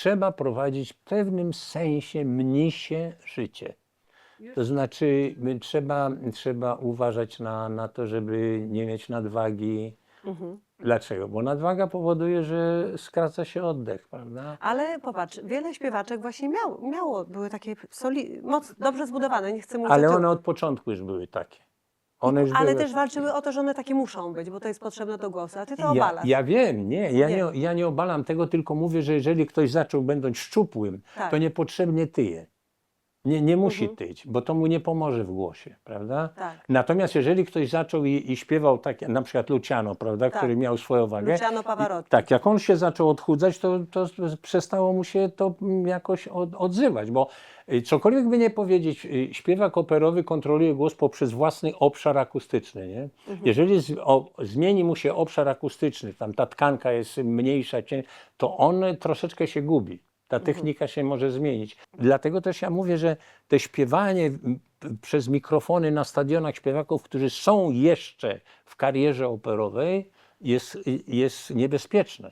trzeba prowadzić w pewnym sensie mnisie życie. To znaczy trzeba, trzeba uważać na, na to, żeby nie mieć nadwagi. Mhm. Dlaczego? Bo nadwaga powoduje, że skraca się oddech, prawda? Ale popatrz, wiele śpiewaczek właśnie miało, miało były takie soli, moc, dobrze zbudowane, nie chcę mówić Ale one od początku już były takie. One już Ale były... też walczyły o to, że one takie muszą być, bo to jest potrzebne do głosu, a ty to Ja, obalasz. ja wiem, nie ja, Nie. nie, ja nie obalam tego, tylko mówię, że jeżeli ktoś zaczął będąc szczupłym, Tak. to niepotrzebnie tyje. Nie, nie musi Mhm. tyć, bo to mu nie pomoże w głosie, prawda? Tak. Natomiast jeżeli ktoś zaczął i, i śpiewał tak, na przykład Luciano, prawda, Tak. który miał swoją wagę. Luciano Pavarotti. I, tak, jak on się zaczął odchudzać, to, to przestało mu się to jakoś od, odzywać, bo y, cokolwiek by nie powiedzieć, y, śpiewak operowy kontroluje głos poprzez własny obszar akustyczny, nie? Mhm. Jeżeli z, o, zmieni mu się obszar akustyczny, tam ta tkanka jest mniejsza, to on troszeczkę się gubi. Ta Mhm. technika się może zmienić. Dlatego też ja mówię, że te śpiewanie przez mikrofony na stadionach śpiewaków, którzy są jeszcze w karierze operowej, jest, jest niebezpieczne.